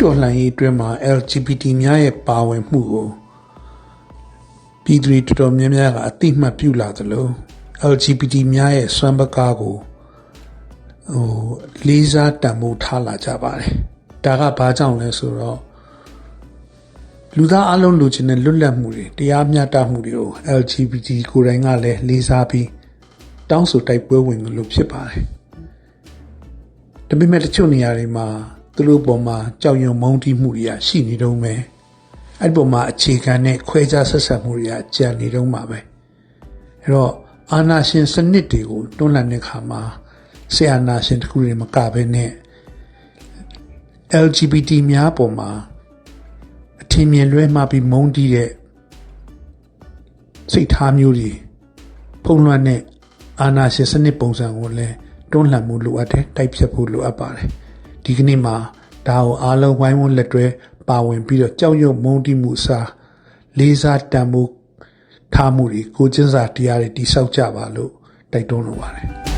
တော်လှန်ရေးအတွင်းမှာ LGBT များရဲ့ပါဝင်မှုကိုပြည်သူတွေတော်တော်များများကအတိအမှတ်ပြုလာသလို LGBT များရဲ့စွမ်းပကားကိုဟိုလေးစားတန်ဖိုးထားလာကြပါတယ်။ဒါကဘာကြောင့်လဲဆိုတော့လူသားအလုံးလူချင်းတဲ့လွတ်လပ်မှုတွေတရားမျှတမှုတွေကို LGBT ကိုယ်တိုင်ကလည်းလေးစားပြီးတောင်းဆိုတိုက်ပွဲဝင်လို့ဖြစ်ပါတယ်။ဒါပေမဲ့တချို့နေရာတွေမှာ သူတို့ပေါ်မှာကြောက်ရွံ့မုန်းတီးမှုတွေကရှိနေတော့မယ်။အဲ့ဒီပေါ်မှာအခြေခံတဲ့ခွဲခြားဆက်ဆံမှုတွေကကြံနေတော့မှာပဲ။အဲ့တော့အာနာရှင်စနစ်တွေကိုတွန်းလှန်တဲ့ခါမှာဆရာနာရှင်တခုတွေမကဘဲနဲ့ LGBT များပေါ်မှာအထင်မြင်လွဲမှားပြီးမုန်းတီးတဲ့စိတ်ထားမျိုးတွေဖုံးလွှမ်းတဲ့အာနာရှင်စနစ်ပုံစံကိုလည်းတွန်းလှန်မှုလိုအပ်တယ်တိုက်ဖြတ်ဖို့လိုအပ်ပါတယ် ဒီကနေ့မှာဒါကိုအားလုံးဝိုင်းဝန်းလက်တွဲပါဝင်ပြီးတော့ကြောက်ရွံ့မုန်းတီးမှုအစားလေးစားတန်မှုထားမှုတွေကိုကျင်းစာတရားတွေတိဆောက်ကြပါလို့တိုက်တွန်းလိုပါတယ်